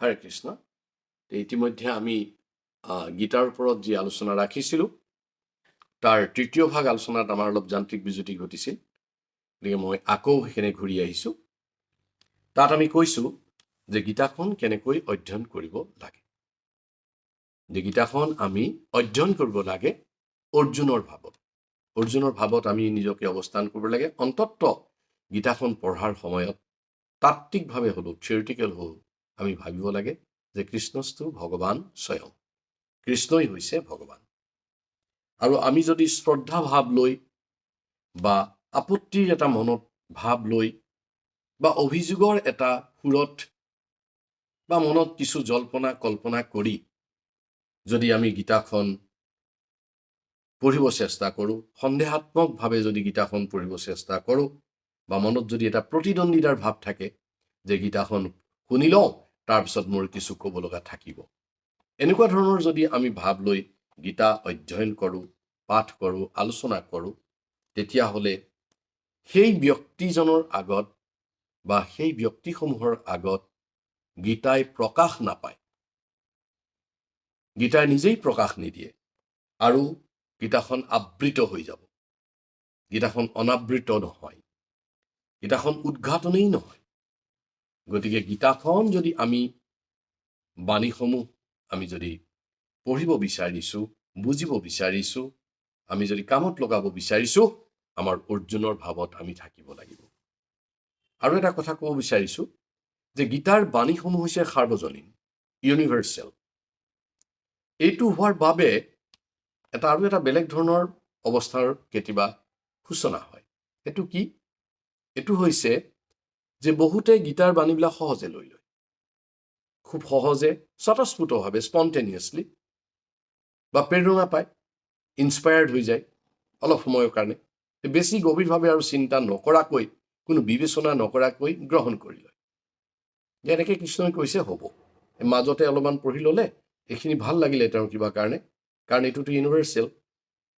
হৰে কৃষ্ণ ইতিমধ্যে আমি গীতাৰ ওপৰত যি আলোচনা ৰাখিছিলোঁ তাৰ তৃতীয় ভাগ আলোচনাত আমাৰ অলপ যান্ত্ৰিক বিজুতি ঘটিছিল। গতিকে মই আকৌ সেইখিনি ঘূৰি আহিছোঁ। তাত আমি কৈছোঁ যে গীতাখন কেনেকৈ অধ্যয়ন কৰিব লাগে। যে গীতাখন আমি অধ্যয়ন কৰিব লাগে অৰ্জুনৰ ভাৱত। অৰ্জুনৰ ভাৱত আমি নিজকে অৱস্থান কৰিব লাগে। অন্তত গীতাখন পঢ়াৰ সময়ত তাত্ত্বিকভাৱে হ'লেও থিয়ৰিটিকেল হ'লেও আমি ভাবিব লাগে যে কৃষ্ণস্তু ভগৱান স্বয়ং। কৃষ্ণই হৈছে ভগৱান আৰু আমি যদি শ্ৰদ্ধা ভাৱ লৈ বা আপত্তিৰ এটা মনত ভাৱ লৈ বা অভিযোগৰ এটা সুৰত বা মনত কিছু জল্পনা, কল্পনা কৰি যদি আমি গীতাখন পঢ়িব চেষ্টা কৰোঁ, সন্দেহাত্মকভাৱে যদি গীতাখন পঢ়িব চেষ্টা কৰোঁ বা মনত যদি এটা প্ৰতিদ্বন্দ্বিতাৰ ভাৱ থাকে যে গীতাখন শুনি লওঁ তাৰপিছত মোৰ কিছু ক'ব লগা থাকিব। এনেকুৱা ধৰণৰ যদি আমি ভাৱ লৈ গীতা অধ্যয়ন কৰোঁ পাঠ কৰোঁ আলোচনা কৰোঁ তেতিয়াহ'লে সেই ব্যক্তিজনৰ আগত বা সেই ব্যক্তিসমূহৰ আগত গীতাই প্ৰকাশ নাপায়। গীতাই নিজেই প্ৰকাশ নিদিয়ে আৰু গীতাখন আবৃত হৈ যাব। গীতাখন অনাবৃত নহয়। গীতাখন উদ্ঘাটনেই নহয়। গতিকে গীতাখন যদি আমি বাণীসমূহ আমি যদি পঢ়িব বিচাৰিছোঁ বুজিব বিচাৰিছোঁ আমি যদি কামত লগাব বিচাৰিছোঁ আমাৰ অৰ্জুনৰ ভাৱত আমি থাকিব লাগিব। আৰু এটা কথা ক'ব বিচাৰিছোঁ যে গীতাৰ বাণীসমূহ হৈছে সাৰ্বজনীন ইউনিভাৰ্চেল এইটো হোৱাৰ বাবে এটা আৰু এটা বেলেগ ধৰণৰ অৱস্থাৰ কেতিয়াবা সূচনা হয়। সেইটো কি? এইটো হৈছে যে বহুতে গীতাৰ বাণীবিলাক সহজে লৈ লয়। খুব সহজে স্বতঃস্ফূৰ্তভাৱে স্পণ্টেনিয়াছলি বা প্ৰেৰণা পায় ইনস্পায়াৰ্ড হৈ যায় অলপ সময়ৰ কাৰণে। বেছি গভীৰভাৱে আৰু চিন্তা নকৰাকৈ কোনো বিবেচনা নকৰাকৈ গ্ৰহণ কৰি লয়। যে এনেকৈ কৃষ্ণই কৈছে হ'ব মাজতে অলপমান পঢ়ি ল'লে এইখিনি ভাল লাগিলে তেওঁৰ কিবা কাৰণে কাৰণ এইটোতো ইউনিভাৰ্চেল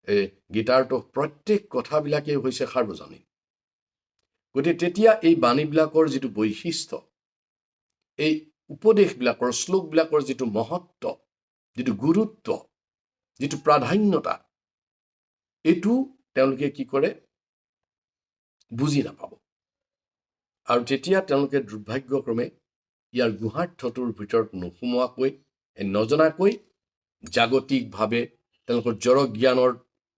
এই গীতাৰতো প্ৰত্যেক কথাবিলাকেই হৈছে সাৰ্বজনীন। গতিকে তেতিয়া এই বাণীবিলাকৰ যিটো বৈশিষ্ট্য, এই উপদেশবিলাকৰ, শ্লোকবিলাকৰ যিটো মহত্ব, যিটো গুৰুত্ব, যিটো প্ৰাধান্যতা, এইটো তেওঁলোকে কি কৰে? বুজি নাপাব। আৰু তেতিয়া তেওঁলোকে দুৰ্ভাগ্যক্ৰমে ইয়াৰ গুহাৰ্থটোৰ ভিতৰত নোসোমোৱাকৈ নজনাকৈ জাগতিকভাৱে তেওঁলোকৰ জড় জ্ঞানৰ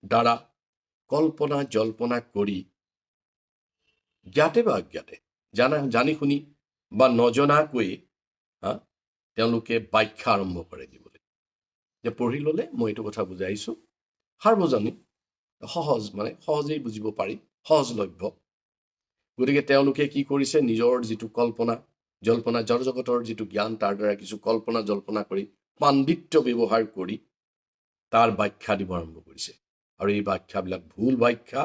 দ্বাৰা কল্পনা জল্পনা কৰি জ্ঞাতে বা অজ্ঞাতে জানা, জানি শুনি বা নজনাকৈ হা? তেওঁলোকে ব্যাখ্যা আৰম্ভ কৰে দিবলৈ যে পঢ়ি ল'লে মই এইটো কথা বুজাইছোঁ সাৰ্বজনীন, সহজ মানে সহজেই বুজিব পাৰি সহজলভ্য গতিকে তেওঁলোকে কি কৰিছে? নিজৰ যিটো কল্পনা, জল্পনা জড় জগতৰ যিটো জ্ঞান, তাৰ দ্বাৰা কিছু কল্পনা, জল্পনা কৰি পাণ্ডিত্য ব্যৱহাৰ কৰি তাৰ ব্যাখ্যা দিব আৰম্ভ কৰিছে। আৰু এই ব্যাখ্যাবিলাক ভুল ব্যাখ্যা,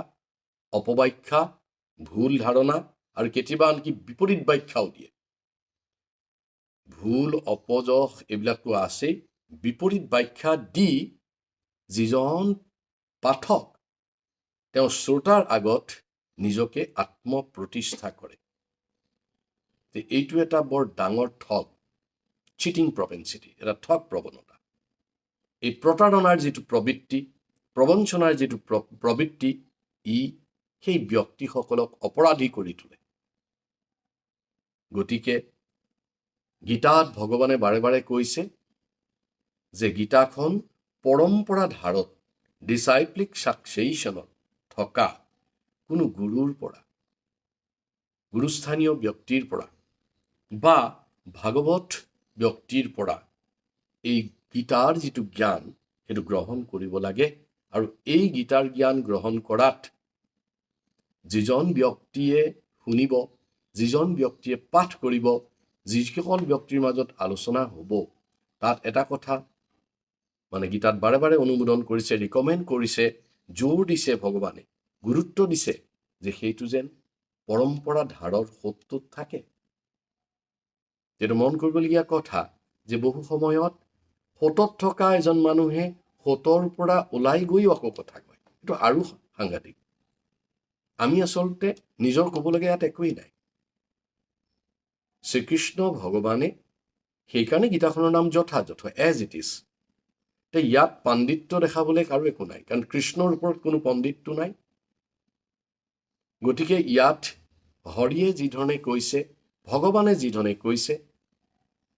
অপব্যাখ্যা ভুল ধাৰণা আৰু কেতিয়াবা আনকি বিপৰীত ব্যাখ্যাও দিয়ে। ভুল, অপযশ এইবিলাকতো আছেই বিপৰীত ব্যাখ্যা দি যিজন পাঠক, তেওঁ শ্ৰোতাৰ আগত নিজকে আত্মপ্ৰতিষ্ঠা কৰে। এইটো এটা বৰ ডাঙৰ ঠগ চিটিং প্ৰপেঞ্চিটি এটা ঠগ প্ৰৱণতা। এই প্ৰতাৰণাৰ যিটো প্ৰবৃত্তি, প্ৰবঞ্চনাৰ যিটো প্ৰ- প্ৰবৃত্তি, ই সেই ব্যক্তিসকলক অপৰাধী কৰি তোলে। গতিকে গীতাত ভগৱানে বাৰে বাৰে কৈছে যে গীতাখন পৰম্পৰা ধাৰত ডিচাইপ্লিক ছাকচেইশ্যনত থকা কোনো গুৰুৰ পৰা, গুৰুস্থানীয় ব্যক্তিৰ পৰা বা ভাগৱত ব্যক্তিৰ পৰা এই গীতাৰ যিটো জ্ঞান সেইটো গ্ৰহণ কৰিব লাগে আৰু এই গীতাৰ জ্ঞান গ্ৰহণ কৰাত যিজন ব্যক্তিয়ে শুনিব যিজন ব্যক্তিয়ে পাঠ কৰিব যিসকল ব্যক্তিৰ মাজত আলোচনা হ'ব তাত এটা কথা মানে গীতাত বাৰে বাৰে অনুমোদন কৰিছে ৰিকমেণ্ড কৰিছে জোৰ দিছে ভগৱানে গুৰুত্ব দিছে যে সেইটো যেন পৰম্পৰা ধাৰৰ সোঁতটোত থাকে। এইটো মন কৰিবলগীয়া কথা যে বহু সময়ত সোঁতত থকা এজন মানুহে সোঁতৰ পৰা ওলাই গৈও আকৌ কথা কয়। এইটো আৰু সাংঘাতিক। আমি আচলতে নিজৰ ক'বলগীয়া ইয়াত একোৱেই নাই। শ্ৰীকৃষ্ণ ভগৱানে সেইকাৰণে গীতাখনৰ নাম যথাযথ এজ ইট ইজ এতিয়া ইয়াত পাণ্ডিত্য দেখাবলৈ কাৰো একো নাই, কাৰণ কৃষ্ণৰ ওপৰত কোনো পণ্ডিতটো নাই। গতিকে ইয়াত হৰিয়ে যিধৰণে কৈছে, ভগৱানে যিধৰণে কৈছে,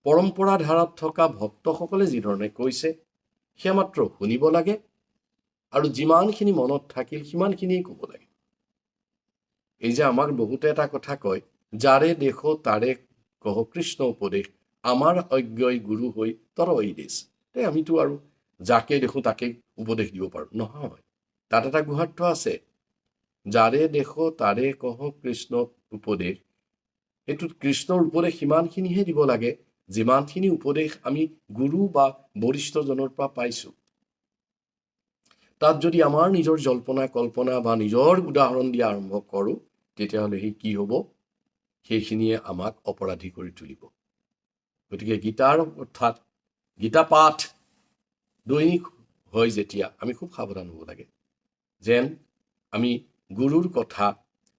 পৰম্পৰা ধাৰাত থকা ভক্তসকলে যিধৰণে কৈছে, সেয়া মাত্ৰ শুনিব লাগে। আৰু যিমানখিনি মনত থাকিল সিমানখিনিয়ে ক'ব লাগে। এই যে আমাক বহুতে এটা কথা কয় যাৰে দেখো তাৰে কহ কৃষ্ণ উপদেশ আমাৰ অজ্ঞই গুৰু হৈ তৰ এই দেশ। এই আমিতো আৰু যাকে দেখো তাকে উপদেশ দিব পাৰোঁ। নহয়। তাত এটা গুহাৰ্থ আছে। যাৰে দেখো তাৰে কহ কৃষ্ণ উপদেশ সেইটোত কৃষ্ণৰ উপদেশ সিমানখিনিহে দিব লাগে যিমানখিনি উপদেশ আমি গুৰু বা বৰিষ্ঠজনৰ পৰা পাইছোঁ। তাত যদি আমাৰ নিজৰ জল্পনা কল্পনা বা নিজৰ উদাহৰণ দিয়া আৰম্ভ কৰোঁ তেতিয়াহ'লে সেই কি হ'ব? সেইখিনিয়ে আমাক অপৰাধী কৰি তুলিব। গতিকে গীতাৰ অৰ্থাৎ, গীতা পাঠ দৈনিক হয় যেতিয়া, আমি খুব সাৱধান হ'ব লাগে। যেন আমি গুৰুৰ কথা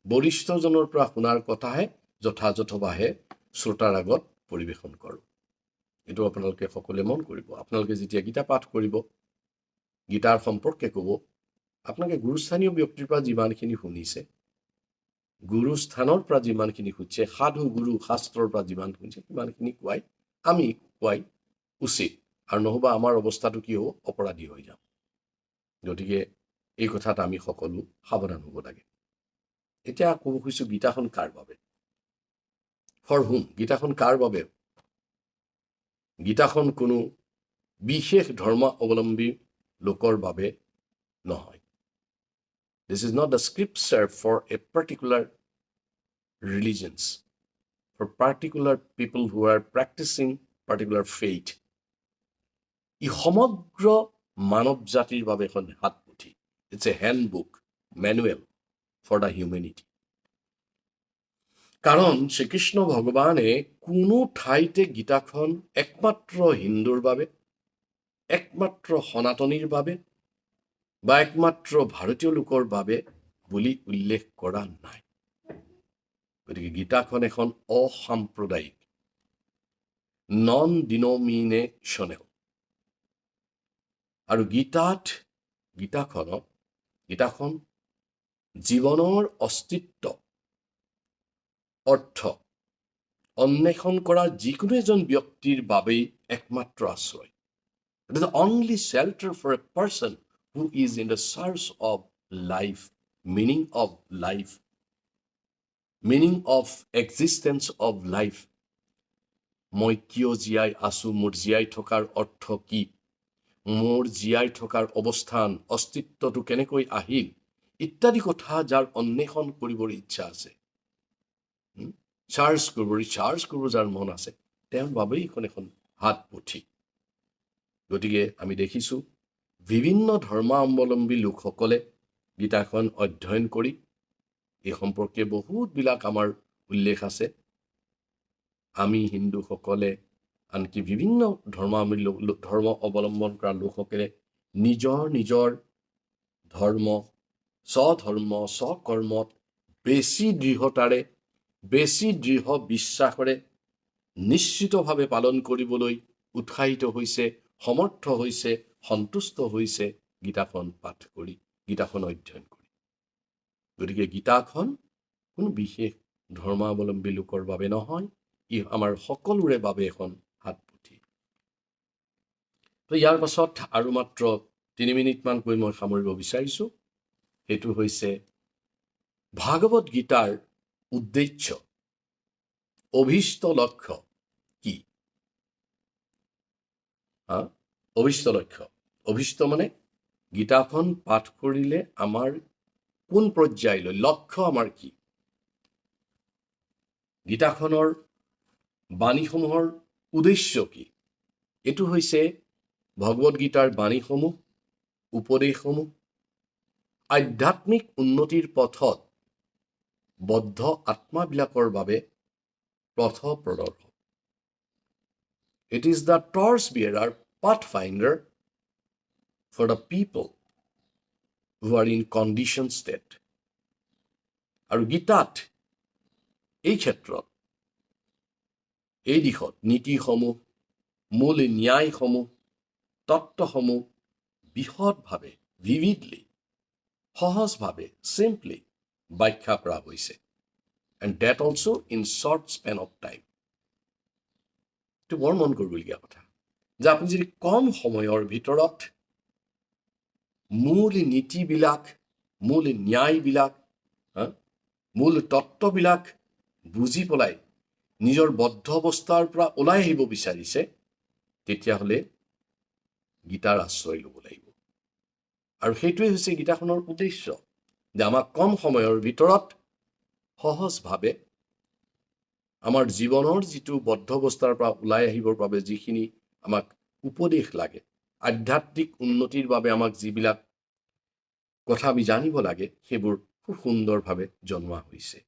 বৰিষ্ঠজনৰ পৰা শুনাৰ কথাহে যথাযথভাৱে শ্ৰোতাৰ আগত পৰিৱেশন কৰোঁ। এইটো আপোনালোকে সকলোৱে মন কৰিব। আপোনালোকে যেতিয়া গীতা পাঠ কৰিব, গীতাৰ সম্পৰ্কে ক'ব, আপোনালোকে গুৰুস্থানীয় ব্যক্তিৰ পৰা যিমানখিনি শুনিছে গুৰুস্থানৰ পৰা যিমানখিনি শুনিছে সাধু গুৰু শাস্ত্ৰৰ পৰা যিমান শুনিছে সিমানখিনি কোৱাই আমি কোৱাই উচিত। আৰু নহ'বা আমাৰ অৱস্থাটো কি হ'ব? অপৰাধী হৈ যাম। গতিকে এই কথাত আমি সকলো সাৱধান হ'ব লাগে। এতিয়া ক'ব খুজিছোঁ গীতাখন কাৰ বাবে? ফৰ হুম গীতাখন কাৰ বাবে? গীতাখন কোনো বিশেষ ধৰ্ম অৱলম্বী লোকৰ বাবে নহয়। This is not the scripture for a particular religions for particular people who are practicing particular faith ই সমগ্ৰ মানৱ জাতিৰ বাবে এখন হাত পুথি it's a hand book manual for the humanity কাৰণ শ্ৰীকৃষ্ণ ভগৱানে কোনো ঠাইতে গীতাখন একমাত্ৰ হিন্দুৰ বাবে একমাত্ৰ সনাতনীৰ বাবে বা একমাত্ৰ ভাৰতীয় লোকৰ বাবে বুলি উল্লেখ কৰা নাই। গতিকে গীতাখন এখন অসাম্প্ৰদায়িক নন ডিনমিনেশ্যনেল আৰু গীতাত গীতাখনত গীতাখন জীৱনৰ অস্তিত্ব, অৰ্থ অন্বেষণ কৰা যিকোনো এজন ব্যক্তিৰ বাবেই একমাত্ৰ আশ্ৰয়। It is only shelter for a person who is in the search of life meaning of life meaning of existence of life মই কিয় জীয়াই আছোঁ, মোৰ জীয়াই থকাৰ অৰ্থ কি? মোৰ জীয়াই থকাৰ অৱস্থান, অস্তিত্বটো কেনেকৈ আহিল? ইত্যাদি কথা যাৰ অন্বেষণ কৰিবৰ ইচ্ছা আছে। চাৰ্জ কৰিব, ৰিচাৰ্জ কৰিব যাৰ মন আছে। তেওঁৰ বাবেই এইখন এখন হাত পুথি। গতিকে আমি দেখিছোঁ বিভিন্ন ধৰ্মাৱলম্বী লোকসকলে গীতাখন অধ্যয়ন কৰি এই সম্পৰ্কে বহুতবিলাক আমাৰ উল্লেখ আছে। আমি হিন্দুসকলে আনকি বিভিন্ন ধৰ্মাৱলম্বী ধৰ্ম অৱলম্বন কৰা লোকসকলে নিজৰ নিজৰ ধৰ্ম স্বধৰ্ম স্বকৰ্মত বেছি দৃঢ়তাৰে বেছি দৃঢ় বিশ্বাসেৰে নিশ্চিতভাৱে পালন কৰিবলৈ উৎসাহিত হৈছে সমৰ্থ হৈছে সন্তুষ্ট হৈছে গীতাখন পাঠ কৰি গীতাখন অধ্যয়ন কৰি। গতিকে গীতাখন কোনো বিশেষ ধৰ্মাৱলম্বী লোকৰ বাবে নহয় ই আমাৰ সকলোৰে বাবে এখন হাত পুথি তো ইয়াৰ পাছত আৰু মাত্ৰ তিনি মিনিটমান কৈ মই সামৰিব বিচাৰিছোঁ। সেইটো হৈছে ভাগৱত গীতাৰ উদ্দেশ্য অভীষ্ট লক্ষ্য। অভীষ্ট লক্ষ্য অভিষ্ট মানে গীতাখন পাঠ কৰিলে আমাৰ কোন পৰ্যায়লৈ, লক্ষ্য আমাৰ কি? গীতাখনৰ বাণীসমূহৰ উদ্দেশ্য কি? এইটো হৈছে ভগৱত গীতাৰ বাণীসমূহ, উপদেশসমূহ, আধ্যাত্মিক উন্নতিৰ পথত বদ্ধ আত্মাবিলাকৰ বাবে পথ প্ৰদৰ্শক it is the torch bearer finder for the people who are in condition state আৰু গীতাত এই ক্ষেত্ৰত এই দিশত নীতিসমূহ মূল ন্যায়সমূহ তত্ত্বসমূহ বৃহৎভাৱে ভিভিডলি সহজভাৱে চিম্পলি ব্যাখ্যা কৰা হৈছে and that also' in short span of time এইটো বৰ মন কৰিবলগীয়া কথা যে আপুনি যদি কম সময়ৰ ভিতৰত মূল নীতিবিলাক মূল ন্যায়বিলাক মূল তত্ত্ববিলাক বুজি পেলাই নিজৰ বদ্ধ অৱস্থাৰ পৰা ওলাই আহিব বিচাৰিছে তেতিয়াহ'লে গীতাৰ আশ্ৰয় ল'ব লাগিব। আৰু সেইটোৱে হৈছে গীতাখনৰ উদ্দেশ্য যে আমাক কম সময়ৰ ভিতৰত সহজভাৱে আমাৰ জীৱনৰ যিটো বদ্ধ অৱস্থাৰ পৰা ওলাই আহিবৰ বাবে যিখিনি আমাক উপদেশ লাগে। আধ্যাত্মিক উন্নতিৰ বাবে আমাক যিবিলাক কথা আমি জানিব লাগে সেইবোৰ খুব সুন্দৰভাৱে জনোৱা হৈছে।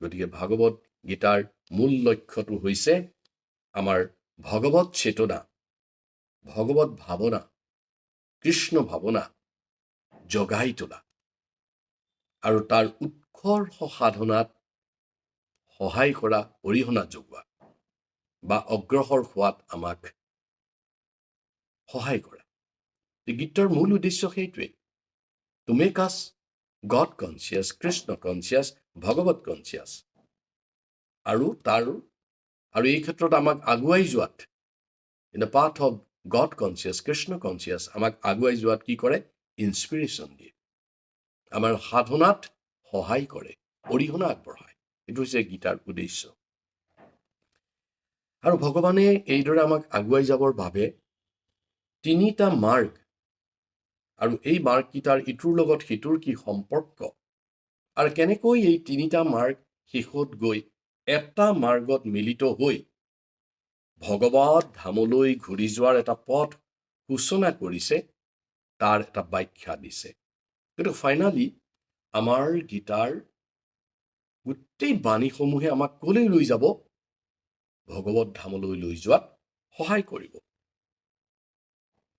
গতিকে ভাগৱত গীতাৰ মূল লক্ষ্যটো হৈছে আমাৰ ভগৱত চেতনা ভগৱত ভাৱনা কৃষ্ণ ভাৱনা জগাই তোলা। আৰু তাৰ উৎকৰ্ষ সাধনাত সহায় কৰা অৰিহণা যোগোৱা। বা অগ্ৰসৰ হোৱাত আমাক সহায় কৰা। গীতৰ মূল উদ্দেশ্য সেইটোৱে to make us god conscious Krishna conscious Bhagavat conscious. আৰু তাৰ আৰু এই ক্ষেত্ৰত আমাক আগুৱাই যোৱাত in the path of god conscious Krishna conscious আমাক আগুৱাই যোৱাত কি কৰে? ইনস্পিৰেশ্যন দিয়ে। আমাৰ সাধনাত সহায় কৰে অৰিহণা আগবঢ়ায়। এইটো হৈছে গীতাৰ উদ্দেশ্য। আৰু ভগৱানে এইদৰে আমাক আগুৱাই যাবৰ বাবে তিনিটা মাৰ্গ আৰু এই মাৰ্গকেইটাৰ ইটোৰ লগত সিটোৰ কি সম্পৰ্ক আৰু কেনেকৈ এই তিনিটা মাৰ্গ শেষত গৈ এটা মাৰ্গত মিলিত হৈ ভগৱত ধামলৈ ঘূৰি যোৱাৰ এটা পথ সূচনা কৰিছে তাৰ এটা ব্যাখ্যা দিছে। কিন্তু ফাইনেলি আমাৰ গীতাৰ গোটেই বাণীসমূহে আমাক কলৈ লৈ যাব? ভগৱত ধামলৈ লৈ যোৱাত সহায় কৰিব।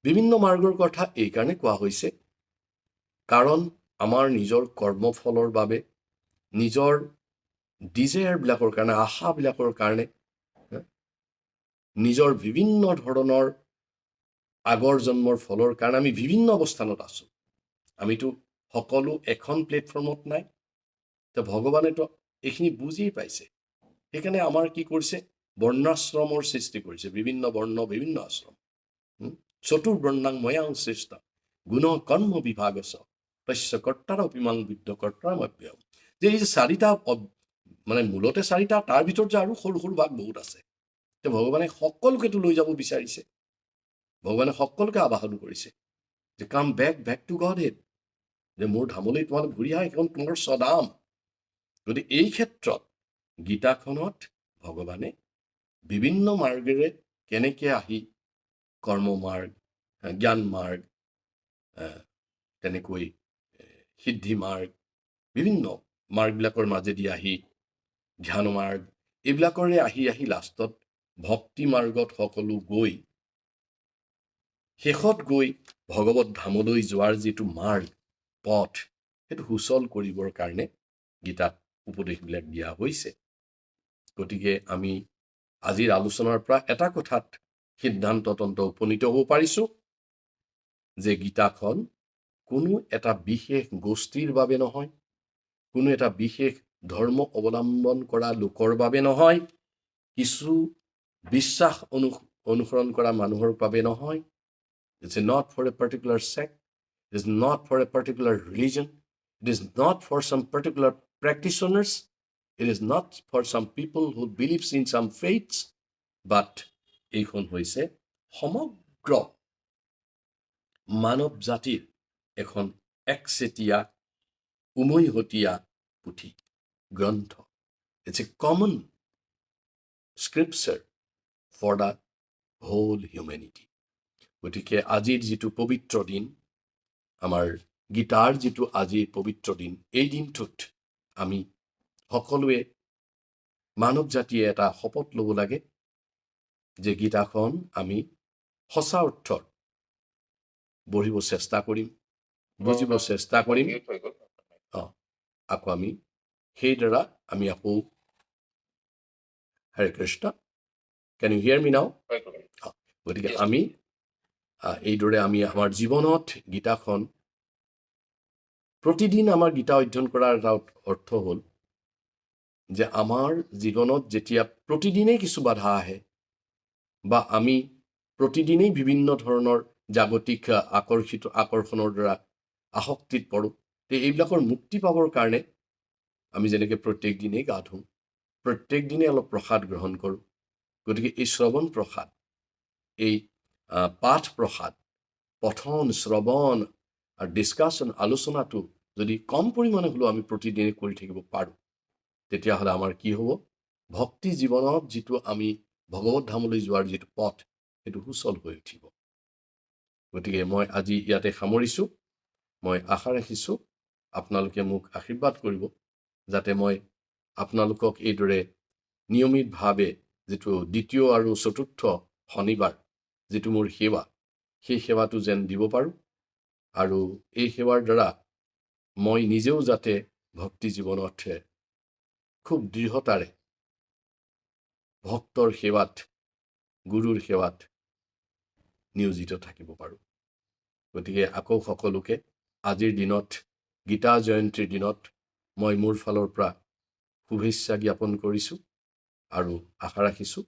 বিভিন্ন মাৰ্গৰ কথা এইকাৰণে কোৱা হৈছে কাৰণ আমাৰ নিজৰ কৰ্মফলৰ বাবে নিজৰ ডিজায়াৰবিলাকৰ কাৰণে আশাবিলাকৰ কাৰণে নিজৰ বিভিন্ন ধৰণৰ আগৰ জন্মৰ ফলৰ কাৰণে আমি বিভিন্ন অৱস্থানত আছোঁ। আমিতো সকলো এখন প্লেটফৰ্মত নাই। তো ভগৱানেতো এইখিনি বুজিয়েই পাইছে। সেইকাৰণে আমাৰ কি কৰিছে বৰ্ণাশ্ৰমৰ সৃষ্টি কৰিছে বিভিন্ন বৰ্ণ বিভিন্ন আশ্ৰম? চতুৰ্বৰ্ণাং ময়াং সৃষ্ট গুণ কৰ্ম বিভাগছ তস্য কৰ্তাৰ অপিমাং বিদ্ধ কৰ্তাৰ মভ্য যে এই যে চাৰিটা মানে মূলতে চাৰিটা তাৰ ভিতৰত যে আৰু সৰু সৰু ভাগ বহুত আছে। তে ভগৱানে সকলোকেতো লৈ যাব বিচাৰিছে। ভগৱানে সকলোকে আবাহন কৰিছে। যে come back back to godhead যে মোৰ ধামলৈ তোমালোক ঘূৰি আহা এইখন তোমাৰ স্বদাম গতিকে এই ক্ষেত্ৰত গীতাখনত ভগৱানে বিভিন্ন মাৰ্গেৰে কেনেকে আহি কৰ্ম মাৰ্গ আহ, জ্ঞান মাৰ্গ আহ, তেনেকৈ এ, সিদ্ধি মাৰ্গ বিভিন্ন মাৰ্গবিলাকৰ মাজেদি আহি ধ্যান মাৰ্গ এইবিলাকৰে আহি আহি লাষ্টত ভক্তি মাৰ্গত সকলো গৈ শেষত গৈ ভগৱত ধামলৈ যোৱাৰ যিটো মাৰ্গ পথ সেইটো সুচল কৰিবৰ কাৰণে গীতাত উপদেশবিলাক দিয়া হৈছে। গতিকে আমি আজিৰ আলোচনাৰ পৰা এটা কথাত সিদ্ধান্ততন্ত্ৰ উপনীত হ'ব পাৰিছো, যে গীতাখন কোনো এটা বিশেষ গোষ্ঠীৰ বাবে নহয়, কোনো এটা বিশেষ ধৰ্ম অৱলম্বন কৰা লোকৰ বাবে নহয়, কিছু বিশ্বাস অনু অনুসৰণ কৰা মানুহৰ বাবে নহয়। It's a not for a particular sect it is not for a particular religion it is not for some particular practitioners it is not for some people who believes in some faiths but এইখন হৈছে সমগ্ৰ মানৱ জাতিৰ এখন একচেটীয়া, উমৈহতীয়া পুথি, গ্ৰন্থ। It's a common scripture for the whole humanity গতিকে আজিৰ যিটো পবিত্ৰ দিন, আমাৰ গীতাৰ যিটো আজিৰ পবিত্ৰ দিন, এই দিনটোত আমি সকলোৱে মানৱ জাতিয়ে এটা শপত ল'ব লাগে যে গীতাখন আমি সঁচা অৰ্থত পঢ়িব চেষ্টা কৰিম বুজিব চেষ্টা কৰিম। আকৌ আমি সেই দ্বাৰা আমি আকৌ হৰে কৃষ্ণ। কেন ইউ হিয়াৰ মি নাও গতিকে আমি এইদৰে আমি আমাৰ জীৱনত গীতাখন প্ৰতিদিন আমাৰ গীতা অধ্যয়ন কৰাৰ এটা অৰ্থ হ'ল যে আমাৰ জীৱনত যেতিয়া প্ৰতিদিনেই কিছু বাধা আহে বা আমি প্ৰতিদিনেই বিভিন্ন ধৰণৰ জাগতিক আকৰ্ষিত আকৰ্ষণৰ দ্বাৰা আসক্তিত পৰোঁ তে এইবিলাকৰ মুক্তি পাবৰ কাৰণে আমি যেনেকৈ প্ৰত্যেক দিনেই গা ধুওঁ প্ৰত্যেক দিনে অলপ প্ৰসাদ গ্ৰহণ কৰোঁ গতিকে এই শ্ৰৱণ প্ৰসাদ এই পাঠ প্ৰসাদ পঠন শ্ৰৱণ আৰু ডিছকাশ্যন আলোচনাটো যদি কম পৰিমাণে হ'লেও আমি প্ৰতিদিনে কৰি থাকিব পাৰোঁ তেতিয়াহ'লে আমাৰ কি হ'ব? ভক্তি জীৱনত যিটো আমি ভগৱত ধামলৈ যোৱাৰ যিটো পথ সেইটো সুচল হৈ উঠিব। গতিকে মই আজি ইয়াতে সামৰিছোঁ। মই আশা ৰাখিছোঁ আপোনালোকে মোক আশীৰ্বাদ কৰিব যাতে মই আপোনালোকক এইদৰে নিয়মিতভাৱে যিটো দ্বিতীয় আৰু চতুৰ্থ শনিবাৰ যিটো মোৰ সেৱা সেই সেৱাটো যেন দিব পাৰোঁ। আৰু এই সেৱাৰ দ্বাৰা মই নিজেও যাতে ভক্তি জীৱনত খুব দৃঢ়তাৰে। ভক্তৰ সেৱাত গুৰুৰ সেৱাত নিয়োজিত থাকিব পাৰোঁ। গতিকে আকৌ সকলোকে আজিৰ দিনত গীতা জয়ন্তীৰ দিনত মই মোৰ ফালৰ পৰা শুভেচ্ছা জ্ঞাপন কৰিছোঁ আৰু আশা ৰাখিছোঁ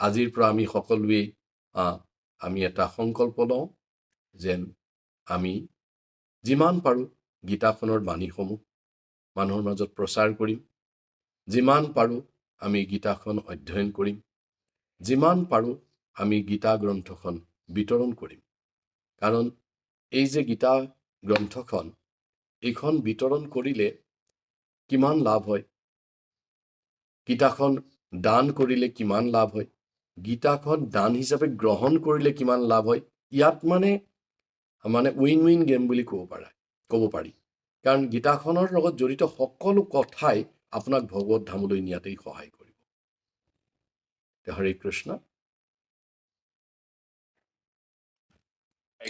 আজিৰ পৰা আমি সকলোৱেই আমি এটা সংকল্প লওঁ যেন আমি যিমান পাৰোঁ গীতাখনৰ বাণীসমূহ মানুহৰ মাজত প্ৰচাৰ কৰিম। যিমান পাৰোঁ আমি গীতাখন অধ্যয়ন কৰিম যিমান পাৰোঁ আমি গীতা গ্ৰন্থখন বিতৰণ কৰিম। কাৰণ এই যে গীতা গ্ৰন্থখন এইখন বিতৰণ কৰিলে কিমান লাভ হয়? গীতাখন দান কৰিলে কিমান লাভ হয়? গীতাখন দান হিচাপে গ্ৰহণ কৰিলে কিমান লাভ হয়? ইয়াত মানে মানে উইন উইন গেম বুলি ক'ব পাৰা ক'ব পাৰি। কাৰণ গীতাখনৰ লগত জড়িত সকলো কথাই আপোনাক ভগৱত ধামলৈ নিয়াতেই সহায় কৰিব। হৰে কৃষ্ণ।